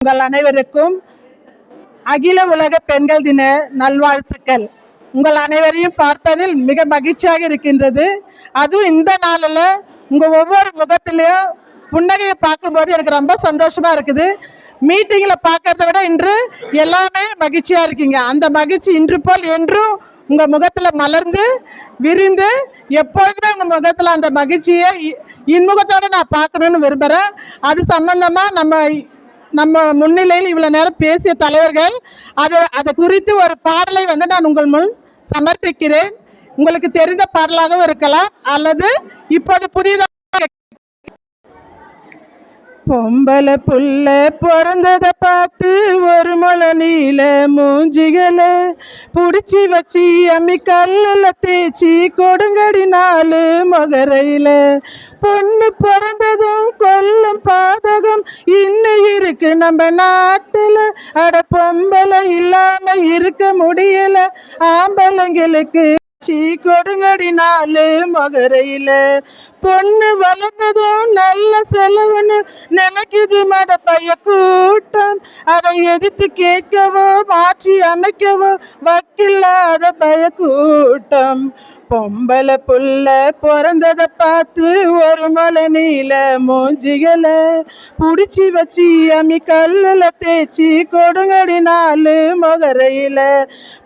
உங்கள் அனைவருக்கும் அகில உலக பெண்கள் தின நல்வாழ்த்துக்கள். உங்கள் அனைவரையும் பார்ப்பதில் மிக மகிழ்ச்சியாக இருக்கின்றது. அதுவும் இந்த நாளில் உங்கள் ஒவ்வொரு முகத்திலையும் புன்னகையை பார்க்கும்போது எனக்கு ரொம்ப சந்தோஷமாக இருக்குது. மீட்டிங்கில் பார்க்கறத விட இன்று எல்லாமே மகிழ்ச்சியாக இருக்கீங்க. அந்த மகிழ்ச்சி இன்று போல் என்றும் உங்கள் முகத்தில் மலர்ந்து விரிந்து எப்பொழுதுமே உங்கள் முகத்தில் அந்த மகிழ்ச்சியை இ- நான் பார்க்கணுன்னு விரும்புகிறேன் அது சம்பந்தமாக நம்ம நம்ம முன்னிலையில் இவ்வளோ நேரம் பேசிய தலைவர்கள் அது அதை குறித்து ஒரு பாடலை வந்து நான் உங்கள் முன் சமர்ப்பிக்கிறேன். உங்களுக்கு தெரிந்த பாடலாகவும் இருக்கலாம் அல்லது இப்போது புதிதாக பொம்பளை புள்ள பிறந்தத பார்த்து ஒரு முளை நீல மூஞ்சிகளை பிடிச்சி வச்சு அம்மி கல்லில் தேய்ச்சி கொடுங்கடி நாலு மொகரையில. பொண்ணு பிறந்ததும் கொல்லும் பாதகம் இன்னும் இருக்கு நம்ம நாட்டில். அட பொம்பளை இல்லாமல் இருக்க முடியல. ஆம்பளைங்களுக்கு காட்சி கொடுங்கடி நாலு மொகரையில. பொண்ணு வளர்ந்ததும் நல்ல செலவுன்னு நினைக்குது மட பைய கூட்டம். அதை எதிர்த்து கேட்கவோ மாற்றி அமைக்கவோ வக்கில்லாத பய கூட்டம். பொம்பளை புள்ள பிறந்ததை பார்த்து ஒரு மலை நீல மூஞ்சிகளை புடிச்சு வச்சு அம்மி கல்லுல தேய்ச்சி கொடுங்கடி நாலு மொகரையில.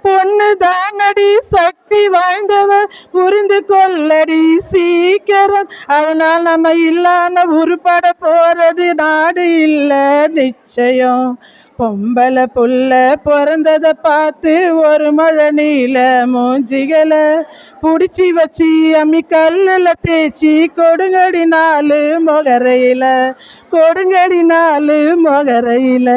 பொண்ணு தானடி சக்தி வாய்ந்தவ புரிந்து கொள்ளடி சீக்கிரம். அதனால் நம்ம இல்லாம உருப்பட போறது நாடு இல்லை. நிச்சயம். பொம்பளை புள்ள பிறந்ததை பார்த்து ஒரு மழை நீல மூஞ்சிகளை பிடிச்சி வச்சு அம்மி கல்லில் தேய்ச்சி கொடுங்கடி நாலு மொகரையில். கொடுங்கடி நாலு மொகரையில்.